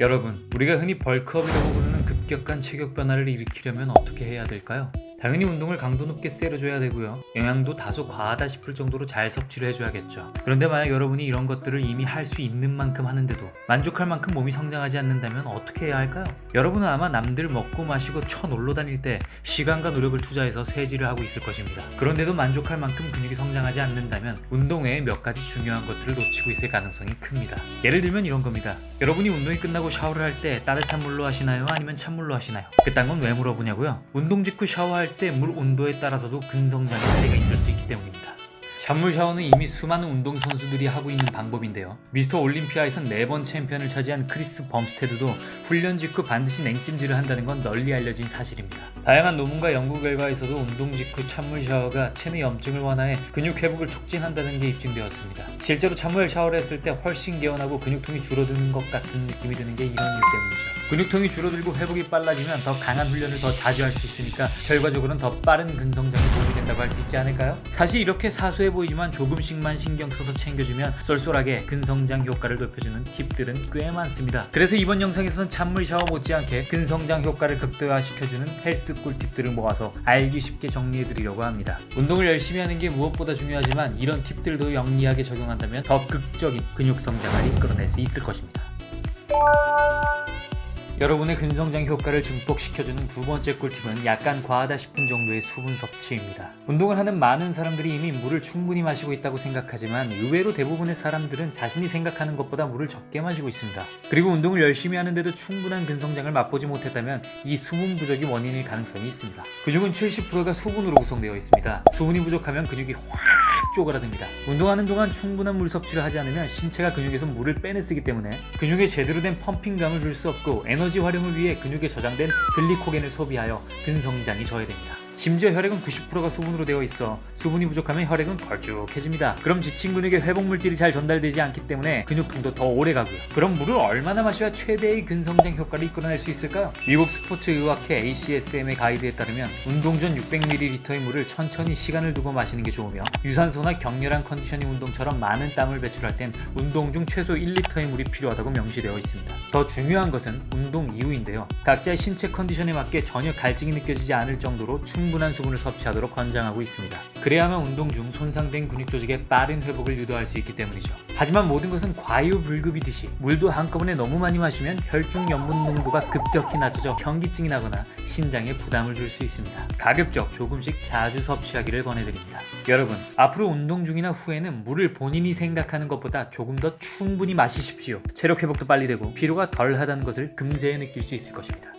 여러분, 우리가 흔히 벌크업이라고 부르는 급격한 체격 변화를 일으키려면 어떻게 해야 될까요? 당연히 운동을 강도 높게 세려줘야 되고요. 영양도 다소 과하다 싶을 정도로 잘 섭취를 해줘야겠죠. 그런데 만약 여러분이 이런 것들을 이미 할 수 있는 만큼 하는데도 만족할 만큼 몸이 성장하지 않는다면 어떻게 해야 할까요? 여러분은 아마 남들 먹고 마시고 쳐 놀러 다닐 때 시간과 노력을 투자해서 쇠질을 하고 있을 것입니다. 그런데도 만족할 만큼 근육이 성장하지 않는다면 운동 외에 몇 가지 중요한 것들을 놓치고 있을 가능성이 큽니다. 예를 들면 이런 겁니다. 여러분이 운동이 끝나고 샤워를 할 때 따뜻한 물로 하시나요? 아니면 찬물로 하시나요? 그딴 건 왜 물어보냐고요? 운동 직후 샤워할 때 물 온도에 따라서도 근성장의 차이가 있을 수 있기 때문입니다. 찬물 샤워는 이미 수많은 운동 선수들이 하고 있는 방법인데요. 미스터 올림피아에선 네번 챔피언을 차지한 크리스 범스테드도 훈련 직후 반드시 냉찜질을 한다는 건 널리 알려진 사실입니다. 다양한 논문과 연구 결과에서도 운동 직후 찬물 샤워가 체내 염증을 완화해 근육 회복을 촉진한다는 게 입증되었습니다. 실제로 찬물 샤워를 했을 때 훨씬 개운하고 근육통이 줄어드는 것 같은 느낌이 드는 게 이런 이유 때문이죠. 근육통이 줄어들고 회복이 빨라지면 더 강한 훈련을 더 자주 할 수 있으니까 결과적으로는 더 빠른 근성장에 도움이 된다고 할 수 있지 않을까요? 사실 이렇게 사소해 보이지만 조금씩만 신경 써서 챙겨주면 쏠쏠하게 근성장 효과를 높여주는 팁들은 꽤 많습니다. 그래서 이번 영상에서는 찬물 샤워 못지않게 근성장 효과를 극대화시켜주는 헬스 꿀팁들을 모아서 알기 쉽게 정리해드리려고 합니다. 운동을 열심히 하는 게 무엇보다 중요하지만 이런 팁들도 영리하게 적용한다면 더 극적인 근육 성장을 이끌어낼 수 있을 것입니다. 여러분의 근성장 효과를 증폭시켜주는 두 번째 꿀팁은 약간 과하다 싶은 정도의 수분 섭취입니다. 운동을 하는 많은 사람들이 이미 물을 충분히 마시고 있다고 생각하지만 의외로 대부분의 사람들은 자신이 생각하는 것보다 물을 적게 마시고 있습니다. 그리고 운동을 열심히 하는데도 충분한 근성장을 맛보지 못했다면 이 수분 부족이 원인일 가능성이 있습니다. 근육은 70%가 수분으로 구성되어 있습니다. 수분이 부족하면 근육이 확 쪼그라듭니다. 운동하는 동안 충분한 물 섭취를 하지 않으면 신체가 근육에서 물을 빼내쓰기 때문에 근육에 제대로 된 펌핑감을 줄 수 없고 에너지 활용을 위해 근육에 저장된 글리코겐을 소비하여 근성장이 저해됩니다. 심지어 혈액은 90%가 수분으로 되어 있어 수분이 부족하면 혈액은 걸쭉해집니다. 그럼 지친 근육에 회복 물질이 잘 전달되지 않기 때문에 근육통도 더 오래 가고요. 그럼 물을 얼마나 마셔야 최대의 근성장 효과를 이끌어낼 수 있을까요? 미국 스포츠 의학회 ACSM의 가이드에 따르면 운동 전 600ml의 물을 천천히 시간을 두고 마시는 게 좋으며 유산소나 격렬한 컨디셔닝 운동처럼 많은 땀을 배출할 땐 운동 중 최소 1리터의 물이 필요하다고 명시되어 있습니다. 더 중요한 것은 운동 이후인데요. 각자의 신체 컨디션에 맞게 전혀 갈증이 느껴지지 않을 정도로 충분 한 수분을 섭취하도록 권장하고 있습니다. 그래야만 운동 중 손상된 근육 조직의 빠른 회복을 유도할 수 있기 때문이죠. 하지만 모든 것은 과유불급이듯이 물도 한꺼번에 너무 많이 마시면 혈중 염분 농도가 급격히 낮아져 현기증이 나거나 신장에 부담을 줄 수 있습니다. 가급적 조금씩 자주 섭취하기를 권해드립니다. 여러분, 앞으로 운동 중이나 후에는 물을 본인이 생각하는 것보다 조금 더 충분히 마시십시오. 체력 회복도 빨리 되고 피로가 덜하다는 것을 금세에 느낄 수 있을 것입니다.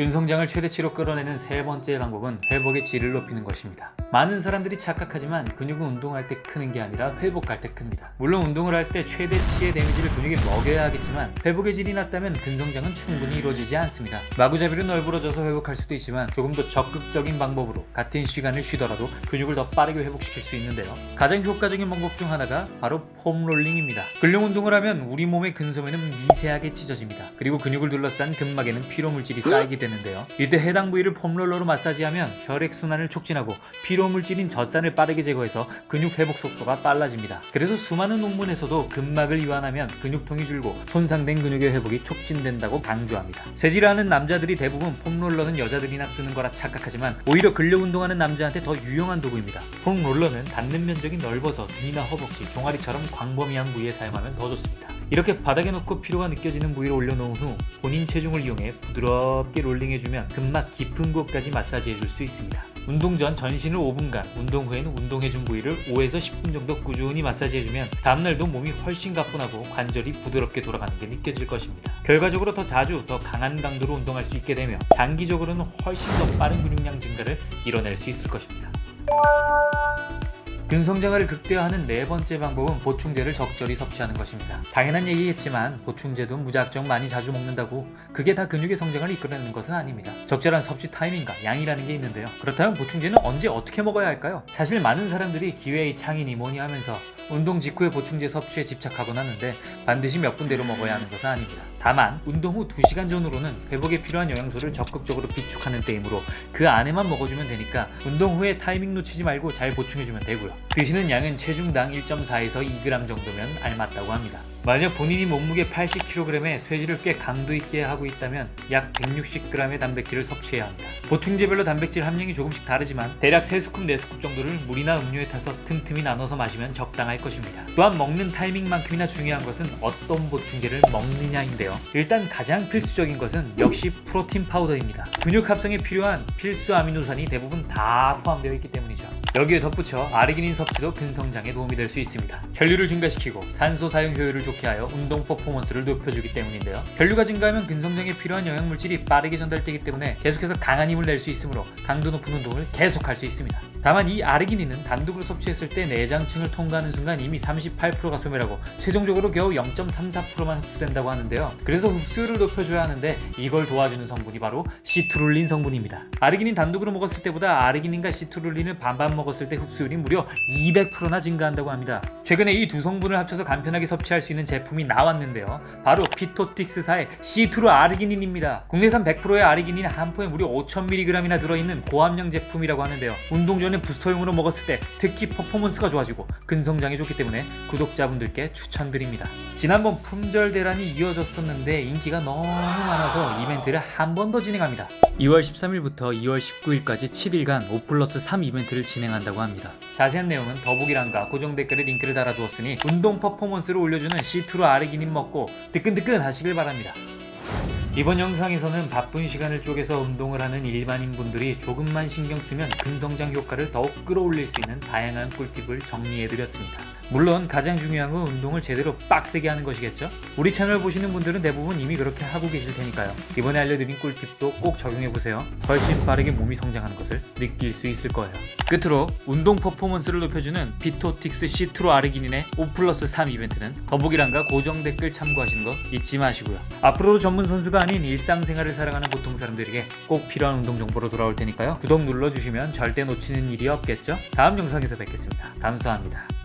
근성장을 최대치로 끌어내는 세 번째 방법은 회복의 질을 높이는 것입니다. 많은 사람들이 착각하지만 근육은 운동할 때 크는 게 아니라 회복할 때 큽니다. 물론 운동을 할 때 최대치의 데미지를 근육에 먹여야 하겠지만 회복의 질이 낮다면 근성장은 충분히 이루어지지 않습니다. 마구잡이로 널브러져서 회복할 수도 있지만 조금 더 적극적인 방법으로 같은 시간을 쉬더라도 근육을 더 빠르게 회복시킬 수 있는데요. 가장 효과적인 방법 중 하나가 바로 폼롤링입니다. 근력 운동을 하면 우리 몸의 근섬에는 미세하게 찢어집니다. 그리고 근육을 둘러싼 근막에는 피로 물질이 쌓이게 되는데요. 이때 해당 부위를 폼롤러로 마사지하면 혈액 순환을 촉진하고 피로 물질인 젖산을 빠르게 제거해서 근육 회복 속도가 빨라집니다. 그래서 수많은 논문에서도 근막을 이완하면 근육통이 줄고 손상된 근육의 회복이 촉진된다고 강조합니다. 쇠질하는 남자들이 대부분 폼롤러는 여자들이나 쓰는 거라 착각하지만 오히려 근력 운동하는 남자한테 더 유용한 도구입니다. 폼롤러는 닿는 면적이 넓어서 등이나 허벅지, 종아리처럼 광범위한 부위에 사용하면 더 좋습니다. 이렇게 바닥에 놓고 피로가 느껴지는 부위를 올려놓은 후 본인 체중을 이용해 부드럽게 롤링해주면 근막 깊은 곳까지 마사지해줄 수 있습니다. 운동 전 전신을 5분간, 운동 후에는 운동해준 부위를 5에서 10분 정도 꾸준히 마사지해주면 다음날도 몸이 훨씬 가뿐하고 관절이 부드럽게 돌아가는 게 느껴질 것입니다. 결과적으로 더 자주, 더 강한 강도로 운동할 수 있게 되며 장기적으로는 훨씬 더 빠른 근육량 증가를 이뤄낼 수 있을 것입니다. 근성장을 극대화하는 네 번째 방법은 보충제를 적절히 섭취하는 것입니다. 당연한 얘기겠지만 보충제도 무작정 많이 자주 먹는다고 그게 다 근육의 성장을 이끌어내는 것은 아닙니다. 적절한 섭취 타이밍과 양이라는 게 있는데요. 그렇다면 보충제는 언제 어떻게 먹어야 할까요? 사실 많은 사람들이 기회의 창이니 뭐니 하면서 운동 직후에 보충제 섭취에 집착하곤 하는데 반드시 몇 분대로 먹어야 하는 것은 아닙니다. 다만 운동 후 2시간 전후로는 회복에 필요한 영양소를 적극적으로 비축하는 때이므로 그 안에만 먹어주면 되니까 운동 후에 타이밍 놓치지 말고 잘 보충해주면 되고요. 드시는 양은 체중당 1.4에서 2g 정도면 알맞다고 합니다. 만약 본인이 몸무게 80kg에 쇠질을 꽤 강도 있게 하고 있다면 약 160g의 단백질을 섭취해야 합니다. 보충제별로 단백질 함량이 조금씩 다르지만 대략 3스쿱, 4스쿱 정도를 물이나 음료에 타서 틈틈이 나눠서 마시면 적당할 것입니다. 또한 먹는 타이밍만큼이나 중요한 것은 어떤 보충제를 먹느냐인데요. 일단 가장 필수적인 것은 역시 프로틴 파우더입니다. 근육 합성에 필요한 필수 아미노산이 대부분 다 포함되어 있기 때문이죠. 여기에 덧붙여 아르기닌 섭취도 근성장에 도움이 될 수 있습니다. 혈류를 증가시키고 산소 사용 효율을 좋게 하여 운동 퍼포먼스를 높여주기 때문인데요. 혈류가 증가하면 근성장에 필요한 영양 물질이 빠르게 전달되기 때문에 계속해서 강한 힘을 낼 수 있으므로 강도 높은 운동을 계속할 수 있습니다. 다만 이 아르기닌은 단독으로 섭취했을 때 내장층을 통과하는 순간 이미 38%가 소멸하고 최종적으로 겨우 0.34%만 흡수된다고 하는데요. 그래서 흡수율을 높여줘야 하는데 이걸 도와주는 성분이 바로 시트룰린 성분입니다. 아르기닌 단독으로 먹었을 때보다 아르기닌과 시트룰린을 반반 먹 었을 때 흡수율이 무려 200%나 증가한다고 합니다. 최근에 이 두 성분을 합쳐서 간편하게 섭취할 수 있는 제품이 나왔는데요. 바로 피토틱스사의 시트루 아르기닌입니다. 국내산 100%의 아르기닌 한 포에 무려 5,000mg이나 들어있는 고함량 제품이라고 하는데요. 운동 전에 부스터용으로 먹었을 때 특히 퍼포먼스가 좋아지고 근성장에 좋기 때문에 구독자분들께 추천드립니다. 지난번 품절 대란이 이어졌었는데 인기가 너무 많아서 이벤트를 한 번 더 진행합니다. 2월 13일부터 2월 19일까지 7일간 5 플러스 3 이벤트를 진행 한다고 합니다. 자세한 내용은 더보기란과 고정 댓글에 링크를 달아두었으니 운동 퍼포먼스를 올려주는 시트루 아르기닌 먹고 뜨끈뜨끈 하시길 바랍니다. 이번 영상에서는 바쁜 시간을 쪼개서 운동을 하는 일반인 분들이 조금만 신경 쓰면 근성장 효과를 더욱 끌어올릴 수 있는 다양한 꿀팁을 정리해드렸습니다. 물론 가장 중요한 건 운동을 제대로 빡세게 하는 것이겠죠? 우리 채널 보시는 분들은 대부분 이미 그렇게 하고 계실 테니까요. 이번에 알려드린 꿀팁도 꼭 적용해보세요. 훨씬 빠르게 몸이 성장하는 것을 느낄 수 있을 거예요. 끝으로 운동 퍼포먼스를 높여주는 피토틱스 시트로 아르기닌의 5 플러스 3 이벤트는 더보기란과 고정 댓글 참고하시는 거 잊지 마시고요. 앞으로도 전문 선수가 아닌 일상생활을 살아가는 보통 사람들에게 꼭 필요한 운동 정보로 돌아올 테니까요. 구독 눌러주시면 절대 놓치는 일이 없겠죠? 다음 영상에서 뵙겠습니다. 감사합니다.